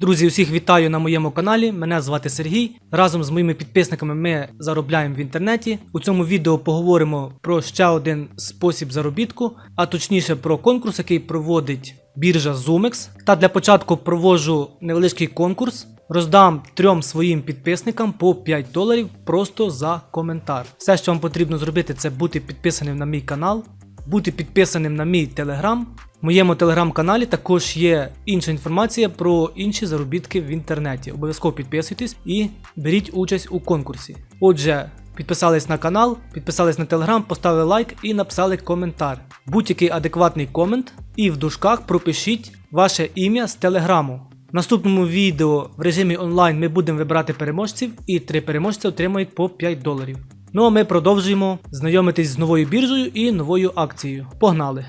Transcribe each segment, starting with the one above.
Друзі, усіх вітаю на моєму каналі. Мене звати Сергій. Разом з моїми підписниками ми заробляємо в інтернеті. У цьому відео поговоримо про ще один спосіб заробітку, а точніше про конкурс, який проводить біржа Zumex. Та для початку проводжу невеличкий конкурс. Роздам трьом своїм підписникам по 5 доларів просто за коментар. Все, що вам потрібно зробити, це бути підписаним на мій канал, бути підписаним на мій телеграм. В моєму телеграм-каналі також є інша інформація про інші заробітки в інтернеті. Обов'язково підписуйтесь і беріть участь у конкурсі. Отже, підписались на канал, підписались на телеграм, поставили лайк і написали коментар. Будь-який адекватний комент, і в дужках пропишіть ваше ім'я з телеграму. В наступному відео в режимі онлайн ми будемо вибирати переможців, і три переможця отримають по 5 доларів. Ну а ми продовжуємо знайомитись з новою біржею і новою акцією. Погнали!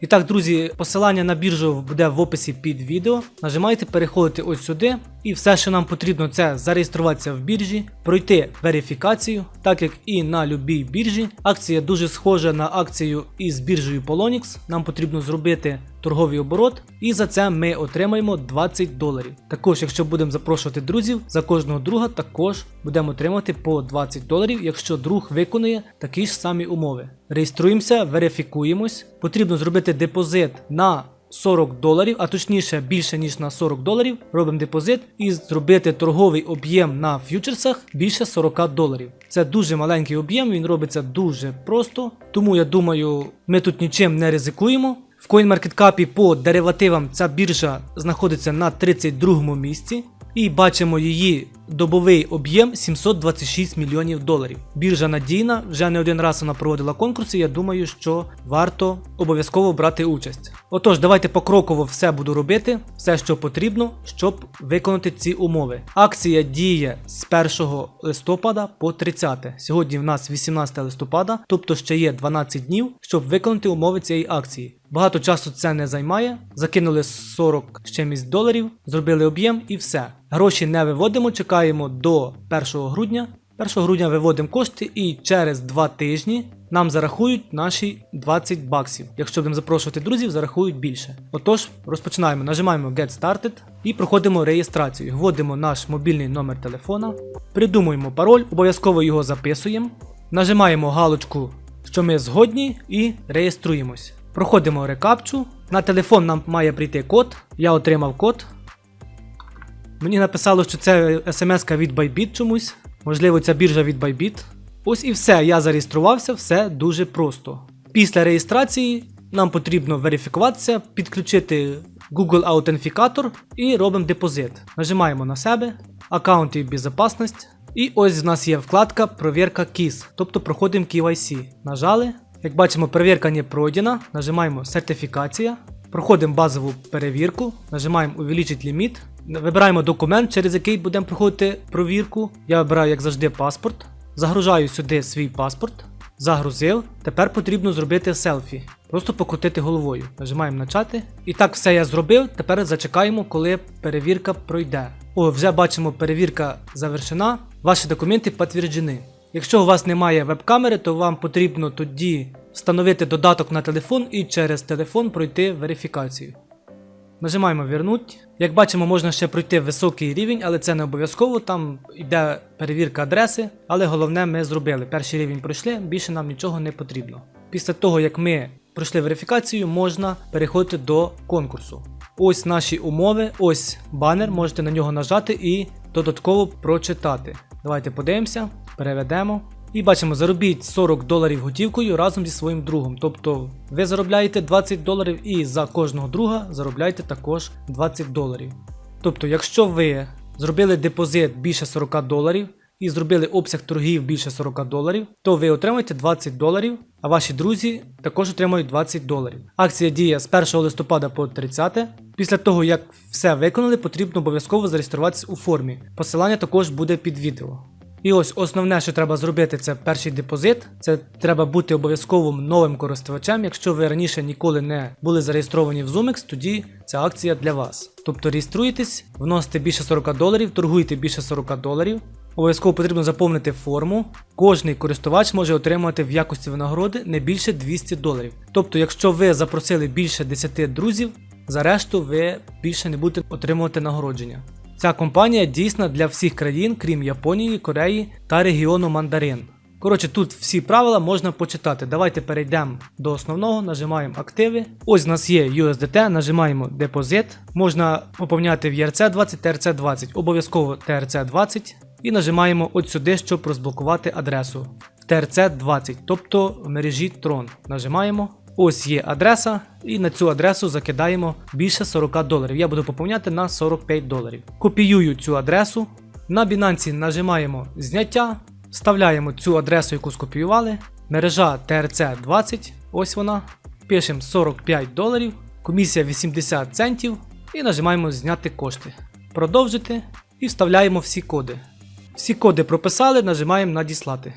І так, друзі, посилання на біржу буде в описі під відео. Нажимайте переходити ось сюди. І все, що нам потрібно, це зареєструватися в біржі, пройти верифікацію, так як і на любій біржі. Акція дуже схожа на акцію із біржею Polonix. Нам потрібно зробити торговий оборот, і за це ми отримаємо 20 доларів. Також, якщо будемо запрошувати друзів, за кожного друга також будемо отримати по 20 доларів, якщо друг виконує такі ж самі умови. Реєструємося, верифікуємось. Потрібно зробити депозит на 40 доларів, а точніше більше ніж на 40 доларів. Робимо депозит і зробити торговий об'єм на ф'ючерсах більше 40 доларів. Це дуже маленький об'єм, він робиться дуже просто. Тому я думаю, ми тут нічим не ризикуємо. В CoinMarketCap по деривативам ця біржа знаходиться на 32 місці. І бачимо її добовий об'єм 726 мільйонів доларів. Біржа надійна, вже не один раз вона проводила конкурси. Я думаю, що варто обов'язково брати участь. Отож, давайте покроково все буду робити, все, що потрібно, щоб виконати ці умови. Акція діє з 1 листопада по 30. Сьогодні в нас 18 листопада, тобто ще є 12 днів, щоб виконати умови цієї акції. Багато часу це не займає. Закинули 40 з чимось доларів, зробили об'єм і все. Гроші не виводимо, чекаємо до 1 грудня. 1 грудня виводимо кошти і через 2 тижні нам зарахують наші 20 баксів. Якщо будемо запрошувати друзів, зарахують більше. Отож, розпочинаємо. Нажимаємо Get Started і проходимо реєстрацію. Вводимо наш мобільний номер телефона, придумуємо пароль, обов'язково його записуємо. Нажимаємо галочку, що ми згодні, і реєструємось. Проходимо рекапчу. На телефон нам має прийти код. Я отримав код. Мені написало, що це смс від Bybit чомусь. Можливо, ця біржа від Bybit. Ось і все. Я зареєструвався, все дуже просто. Після реєстрації нам потрібно верифікуватися, підключити Google Аутентифікатор і робимо депозит. Нажимаємо на себе, аккаунт і безпечність. І ось в нас є вкладка Провірка KISS, тобто проходимо KYC. Нажали. Як бачимо, перевірка не пройдена. Нажимаємо сертифікація. Проходимо базову перевірку, нажимаємо увеличить ліміт. Вибираємо документ, через який будемо проходити провірку. Я вибираю, як завжди, паспорт. Загружаю сюди свій паспорт. Загрузив. Тепер потрібно зробити селфі. Просто покрутити головою. Нажимаємо начати. І так все я зробив. Тепер зачекаємо, коли перевірка пройде. О, вже бачимо, перевірка завершена. Ваші документи підтверджені. Якщо у вас немає веб-камери, то вам потрібно тоді встановити додаток на телефон і через телефон пройти верифікацію. Нажимаємо Вернуть. Як бачимо, можна ще пройти високий рівень, але це не обов'язково. Там йде перевірка адреси, але головне ми зробили. Перший рівень пройшли, більше нам нічого не потрібно. Після того, як ми пройшли верифікацію, можна переходити до конкурсу. Ось наші умови, ось банер, можете на нього нажати і додатково прочитати. Давайте подивимося, переведемо. І бачимо, заробіть 40 доларів готівкою разом зі своїм другом. Тобто ви заробляєте 20 доларів і за кожного друга заробляєте також 20 доларів. Тобто, якщо ви зробили депозит більше 40 доларів і зробили обсяг торгів більше 40 доларів, то ви отримаєте 20 доларів, а ваші друзі також отримають 20 доларів. Акція діє з 1 листопада по 30. Після того, як все виконали, потрібно обов'язково зареєструватися у формі. Посилання також буде під відео. І ось основне, що треба зробити, це перший депозит. Це треба бути обов'язковим новим користувачем. Якщо ви раніше ніколи не були зареєстровані в Zumex, тоді ця акція для вас. Тобто реєструєтесь, вносите більше 40 доларів, торгуєте більше 40 доларів. Обов'язково потрібно заповнити форму. Кожний користувач може отримати в якості винагороди не більше 200 доларів. Тобто, якщо ви запросили більше 10 друзів, за решту ви більше не будете отримувати нагородження. Ця компанія дійсна для всіх країн, крім Японії, Кореї та регіону Мандарин. Коротше, тут всі правила можна почитати. Давайте перейдемо до основного, нажимаємо активи. Ось у нас є USDT, нажимаємо депозит. Можна поповняти в ERC20, TRC20, обов'язково TRC20. І нажимаємо от сюди, щоб розблокувати адресу в TRC20, тобто в мережі Tron. Нажимаємо. Ось є адреса, і на цю адресу закидаємо більше 40 доларів. Я буду поповняти на 45 доларів. Копіюю цю адресу. На Binance нажимаємо зняття, вставляємо цю адресу, яку скопіювали. Мережа TRC20, ось вона. Пишемо 45 доларів, комісія 80 центів і нажимаємо зняти кошти. Продовжити і вставляємо всі коди. Всі коди прописали, нажимаємо надіслати.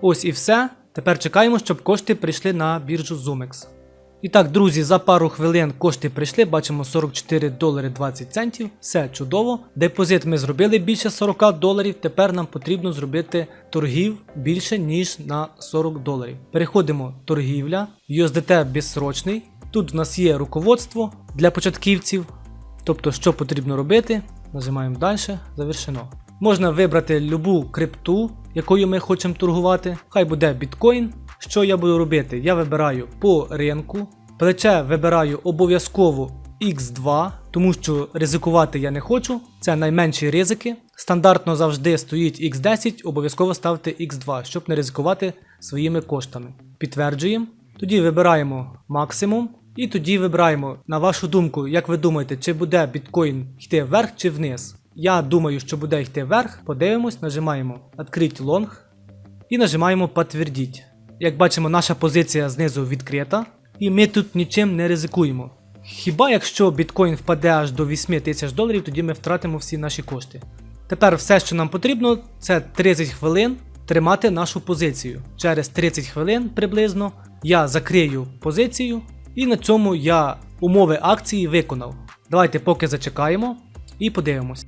Ось і все. Тепер чекаємо, щоб кошти прийшли на біржу ZoomX. І так, друзі, за пару хвилин кошти прийшли, бачимо 44 долари 20 центів. Все чудово. Депозит ми зробили більше 40 доларів. Тепер нам потрібно зробити торгів більше, ніж на 40 доларів. Переходимо торгівля, USDT безсрочний. Тут в нас є руководство для початківців. Тобто, що потрібно робити. Нажимаємо далі, завершено. Можна вибрати любу крипту, якою ми хочемо торгувати. Хай буде біткоін. Що я буду робити? Я вибираю по ринку. Плече вибираю обов'язково X2, тому що ризикувати я не хочу. Це найменші ризики. Стандартно завжди стоїть X10, обов'язково ставте X2, щоб не ризикувати своїми коштами. Підтверджуємо. Тоді вибираємо максимум. І тоді вибираємо, на вашу думку, як ви думаєте, чи буде біткоін йти вверх чи вниз. Я думаю, що буде йти вверх. Подивимось, нажимаємо «Открить лонг і нажимаємо «Подтвердіть». Як бачимо, наша позиція знизу відкрита, і ми тут нічим не ризикуємо. Хіба якщо біткоін впаде аж до 8 тисяч доларів, тоді ми втратимо всі наші кошти. Тепер все, що нам потрібно, це 30 хвилин тримати нашу позицію. Через 30 хвилин приблизно я закрию позицію, і на цьому я умови акції виконав. Давайте поки зачекаємо і подивимось.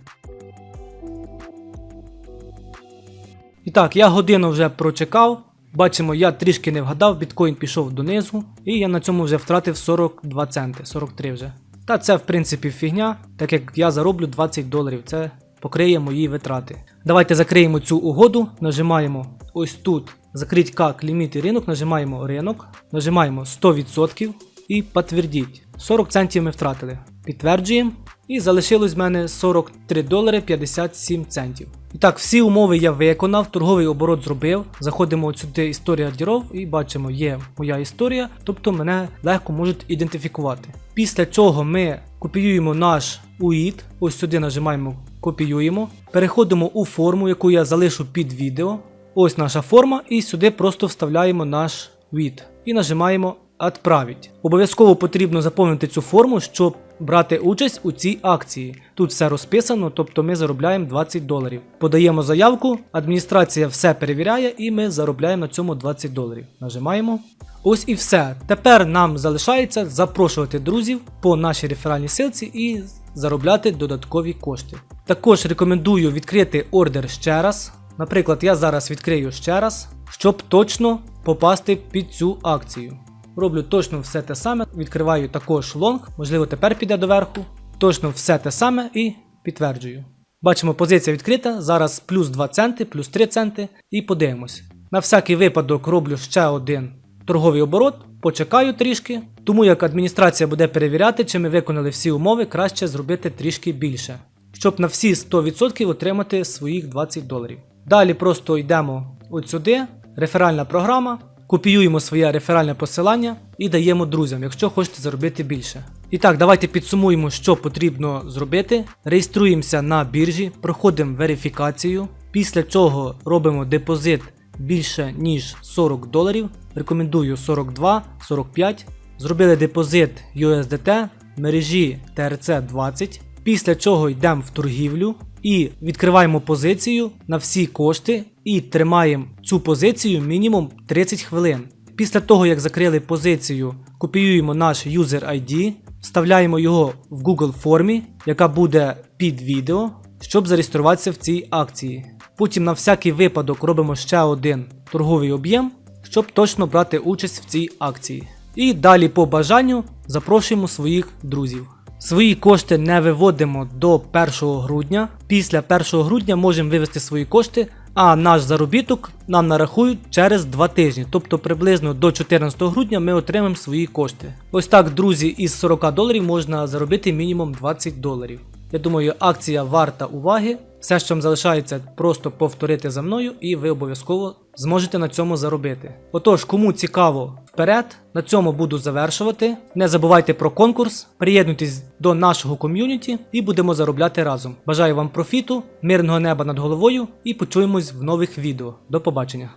І так, я годину вже прочекав. Бачимо, я трішки не вгадав, біткоін пішов донизу, і я на цьому вже втратив 42 центи, 43 вже. Та це в принципі фігня, так як я зароблю 20 доларів, це покриє мої витрати. Давайте закриємо цю угоду, нажимаємо ось тут закрить как ліміт і ринок, нажимаємо ринок, нажимаємо 100% і підтвердіть. 40 центів ми втратили. Підтверджуємо. І залишилось в мене 43 долари 57 центів. І так, всі умови я виконав, торговий оборот зробив. Заходимо от сюди історія діров і бачимо, є моя історія, тобто мене легко можуть ідентифікувати. Після чого ми копіюємо наш UID, ось сюди нажимаємо копіюємо, переходимо у форму, яку я залишу під відео. Ось наша форма, і сюди просто вставляємо наш від і нажимаємо Отправить. Обов'язково потрібно заповнити цю форму, щоб брати участь у цій акції. Тут все розписано, тобто ми заробляємо 20 доларів. Подаємо заявку, адміністрація все перевіряє і ми заробляємо на цьому 20 доларів. Нажимаємо. Ось і все. Тепер нам залишається запрошувати друзів по нашій реферальній силці і заробляти додаткові кошти. Також рекомендую відкрити ордер ще раз. Наприклад, я зараз відкрию ще раз, щоб точно попасти під цю акцію. Роблю точно все те саме, відкриваю також лонг, можливо, тепер піде доверху. Точно все те саме і підтверджую. Бачимо, позиція відкрита. Зараз плюс 2 центи, плюс 3 центи і подивимось. На всякий випадок роблю ще один торговий оборот, почекаю трішки. Тому як адміністрація буде перевіряти, чи ми виконали всі умови, краще зробити трішки більше, щоб на всі 100% отримати своїх 20 доларів. Далі просто йдемо от сюди, реферальна програма. Копіюємо своє реферальне посилання і даємо друзям, якщо хочете заробити більше. І так, давайте підсумуємо, що потрібно зробити. Реєструємося на біржі, проходимо верифікацію, після чого робимо депозит більше ніж 40 доларів. Рекомендую 42, 45. Зробили депозит USDT в мережі TRC20. Після чого йдемо в торгівлю і відкриваємо позицію на всі кошти і тримаємо цю позицію мінімум 30 хвилин. Після того, як закрили позицію, копіюємо наш user ID, вставляємо його в Google формі, яка буде під відео, щоб зареєструватися в цій акції. Потім на всякий випадок робимо ще один торговий об'єм, щоб точно брати участь в цій акції. І далі по бажанню запрошуємо своїх друзів. Свої кошти не виводимо до 1 грудня. Після 1 грудня можемо вивести свої кошти, а наш заробіток нам нарахують через 2 тижні. Тобто приблизно до 14 грудня ми отримаємо свої кошти. Ось так, друзі, із 40 доларів можна заробити мінімум 20 доларів. Я думаю, акція варта уваги. Все, що вам залишається, просто повторити за мною, і ви обов'язково зможете на цьому заробити. Отож, кому цікаво, вперед, на цьому буду завершувати. Не забувайте про конкурс, приєднуйтесь до нашого ком'юніті і будемо заробляти разом. Бажаю вам профіту, мирного неба над головою і почуємось в нових відео. До побачення!